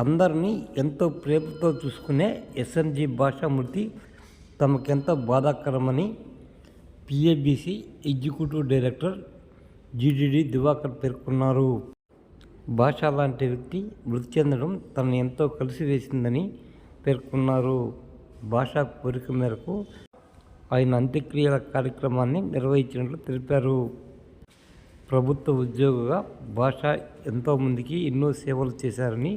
అందరినీ ఎంతో ప్రేమతో చూసుకునే ఎస్ఎంజి భాషామూర్తి తమకెంతో బాధాకరమని PABC executive director GDD Divakar పేర్కొన్నారు. భాష లాంటి వ్యక్తి మృతి చెందడం తనను ఎంతో కలిసివేసిందని పేర్కొన్నారు. భాషా కోరిక మేరకు ఆయన అంత్యక్రియల కార్యక్రమాన్ని నిర్వహించినట్లు తెలిపారు. ప్రభుత్వ ఉద్యోగిగా భాష ఎంతోమందికి ఎన్నో సేవలు చేశారని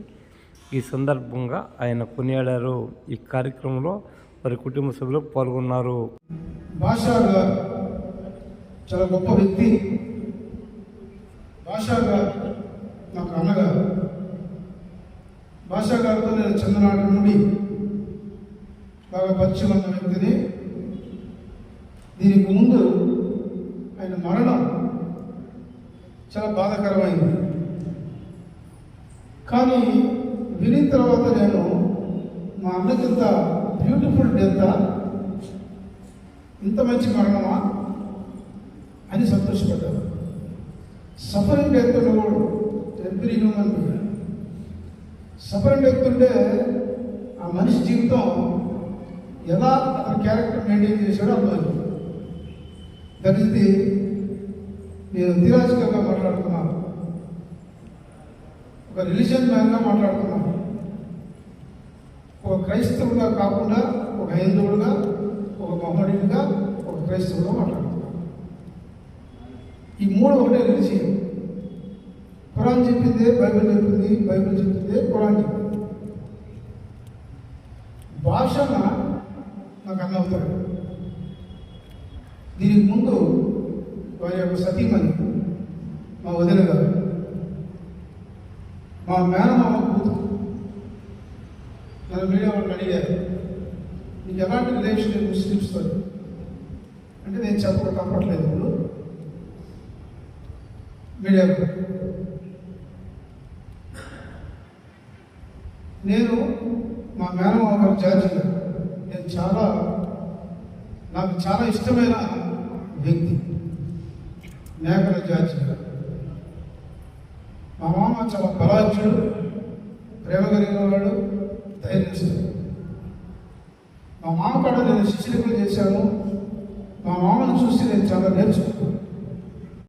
ఈ సందర్భంగా ఆయన కొనియాడారు. ఈ కార్యక్రమంలో వారి కుటుంబ సభ్యులు పాల్గొన్నారు. భాషా గారు చాలా గొప్ప వ్యక్తి. భాషా గారు నాకు అన్నగారు. భాషా గారితో నేను చిన్ననాటి నుండి బాగా పరిచయం ఉన్న వ్యక్తిని. దీనికి ముందు ఆయన మరణం చాలా బాధాకరమైంది. కానీ విని తర్వాత నేను మా అన్నకింత బ్యూటిఫుల్ డెత్ ఇంత మంచి మరణమా? అని సంతోషపడ్డాను. సఫరింగ్ డెత్ ఉన్నవాడు ఎవ్రీ హ్యూమన్ సఫరింగ్ డెత్ ఉంటే ఆ మనిషి జీవితం ఎలా అతని క్యారెక్టర్ మెయింటైన్ చేశాడో అర్థమైంది దట్ ఇస్ ది నేను థిరాజికల్గా మాట్లాడుతున్నాను. ఒక రిలీజియన్ మ్యాన్గా మాట్లాడుతున్నాను. క్రైస్తవుగా క్రైస్తవుడుగా కాకుండా ఒక హిందువుడుగా ఒక మహమ్మడిగా ఒక క్రైస్తవుడుగా మాట్లాడుతున్నాను ఈ మూడు ఒకటే రిలీజియన్ ఖురాన్ చెప్పిందే బైబిల్ చెప్పింది బైబిల్ చెప్పిందే ఖురాన్ చెప్పింది. భాషన నాకు అన్నవుతాడు దీనికి ముందు వారి యొక్క సతీమణి మా వదిన గారు మా మేనమామ కూతురు. నన్ను మీడియా వాళ్ళు అడిగారు నీకు ఎలాంటి రిలేషన్ ముస్లిమ్స్తో అంటే నేను చెప్పక తప్పట్లేదు ఇప్పుడు మీడియా నేను మా మేనమామ గారు జార్జి నేను చాలా నాకు చాలా ఇష్టమైన వ్యక్తి. మేకల జార్జి మా మామ చాలా బలాజ్యుడు ప్రేమ కలిగిన వాడు. ధైర్యస్తుడు మా మామ కాడ నేను శిష్యులు చేశాను. మా మామను చూసి నేను చాలా నేర్చుకున్నాను.